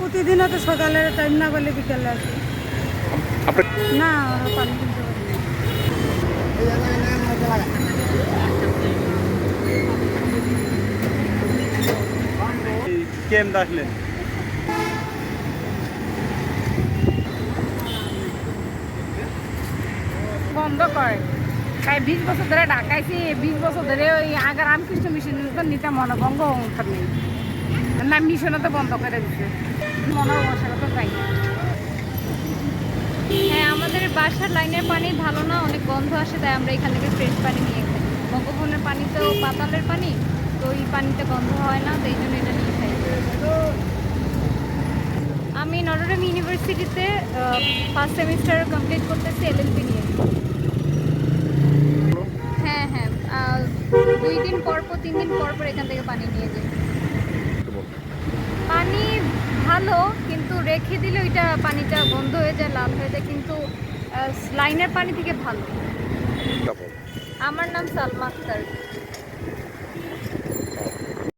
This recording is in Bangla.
প্রতিদিনও তো সকালের টাইম না বলে বিকেলে আসি। না পানি কিনতে পারি না। কেম আসলেন বন্ধ করে। তাই বিশ বছর ধরে ঢাকাইছি বিশ বছর ধরে ওই আগে রামকৃষ্ণ মিশন নিতে মনে ভঙ্গ থাকলে না, মিশনে তো বন্ধ করে দিচ্ছে মনে বসানো তো যাই হ্যাঁ আমাদের বাসার লাইনের পানি ভালো না, অনেক গন্ধ আসে, তাই আমরা এখান থেকে ফ্রেশ পানি নিয়ে খাই। বঙ্গভবনের পানি তো পাতালের পানি, তো ওই পানিতে গন্ধ হয় না, তো এই জন্য এটা নিয়ে খাই। আমি নটরডেম ইউনিভার্সিটিতে ফার্স্ট সেমিস্টার কমপ্লিট করতেছি এলএলবি নিয়ে। হ্যাঁ হ্যাঁ দুই দিন পর পর, তিন দিন পর পর এখান থেকে পানি নিয়ে যাই পানি ভালো কিন্তু রেখে দিলে ওইটা পানিটা বন্ধ হয়ে যায় লাল হয়ে যায় কিন্তু লাইনের পানি থেকে ভালো। আমার নাম সালমা আক্তার।